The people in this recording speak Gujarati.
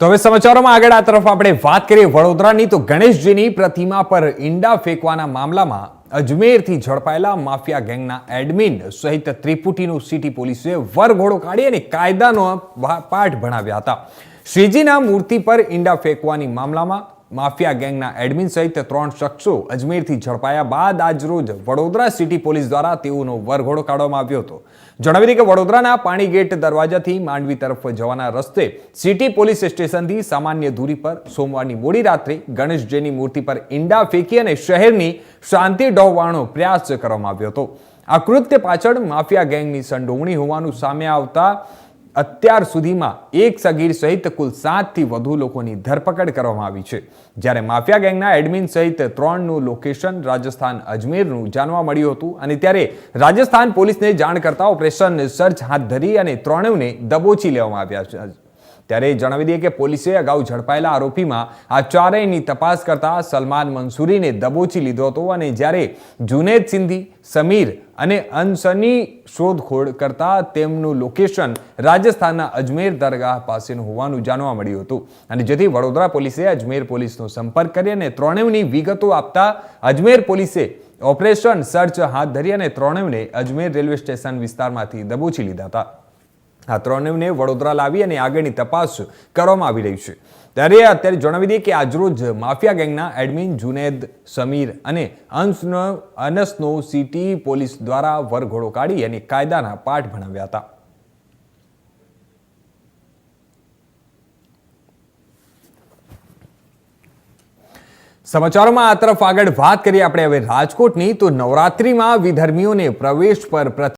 તો હવે સમાચારોમાં આગળ આ તરફ આપણે વાત કરીએ વડોદરાની, તો ગણેશજીની પ્રતિમા પર ઈંડા ફેંકવાના મામલામાં અજમેરથી ઝડપાયેલા માફિયા ગેંગના એડમિન સહિત ત્રિપુટીનું સિટી પોલીસે વરઘોડો કાઢી અને કાયદાનો પાઠ ભણાવ્યા હતા. શ્રીજીના મૂર્તિ પર ઈંડા ફેંકવાની મામલામાં માફિયા ગેંગના એડમિન સહિત ત્રણ શખ્સો અજમેરથી ઝડપાયા બાદ આજરોજ વડોદરા સિટી પોલીસ દ્વારા તેઓનો વરઘોડો કાઢવામાં આવ્યો હતો. જણાવી દઈએ કે વડોદરાના પાણી ગેટ દરવાજાથી માંડવી તરફ જવાના રસ્તે સિટી પોલીસ સ્ટેશનથી સામાન્ય દૂરી પર સોમવારની મોડી રાત્રે ગણેશજીની મૂર્તિ પર ઈંડા ફેંકી અને શહેરની શાંતિ ડહોવાનો પ્રયાસ કરવામાં આવ્યો હતો. આ કૃત્ય પાછળ માફિયા ગેંગની સંડોવણી હોવાનું સામે આવતા અત્યાર સુધીમાં એક સગીર સહિત કુલ સાતથી વધુ લોકોની ધરપકડ કરવામાં આવી છે. જ્યારે માફિયા ગેંગના એડમિન સહિત ત્રણનું લોકેશન રાજસ્થાન અજમેરનું જાણવા મળ્યું હતું અને ત્યારે રાજસ્થાન પોલીસને જાણ કરતા ઓપરેશન સર્ચ હાથ ધરી અને ત્રણેયને દબોચી લેવામાં આવ્યા છે. ત્યારે જણાવી દઈએ કે પોલીસે અગાઉ ઝડપાયેલા આરોપીમાં આ ચારેયની તપાસ કરતા સલમાન મંસૂરીને દબોચી લીધો હતો અને જ્યારે જુનેદ સિંધી, સમીર અને અનસની શોધખોળ કરતા તેમનું લોકેશન રાજસ્થાનના અજમેર દરગાહ પાસેનું હોવાનું જાણવા મળ્યું હતું. અને જેથી વડોદરા પોલીસે અજમેર પોલીસનો સંપર્ક કરી અને ત્રણેયની વિગતો આપતા અજમેર પોલીસે ઓપરેશન સર્ચ હાથ ધરી અને ત્રણેયને અજમેર રેલવે સ્ટેશન વિસ્તારમાંથી દબોચી લીધા હતા. આ ત્રણેયને વડોદરા લાવી અને આગળની તપાસ કરવામાં આવી રહી છે. ત્યારે અત્યારે જણાવી દઈએ કે આજરોજ માફિયા ગેંગના એડમિન જુનેદ સમીર અને અંશનો અનસનો સિટી પોલીસ દ્વારા વરઘોડો કાઢી અને કાયદાના પાઠ ભણાવ્યા હતા. સમાચારોમાં આ તરફ આગળ વાત કરીએ આપણે હવે રાજકોટની. તો નવરાત્રીમાં વિધર્મીઓને પ્રવેશ પર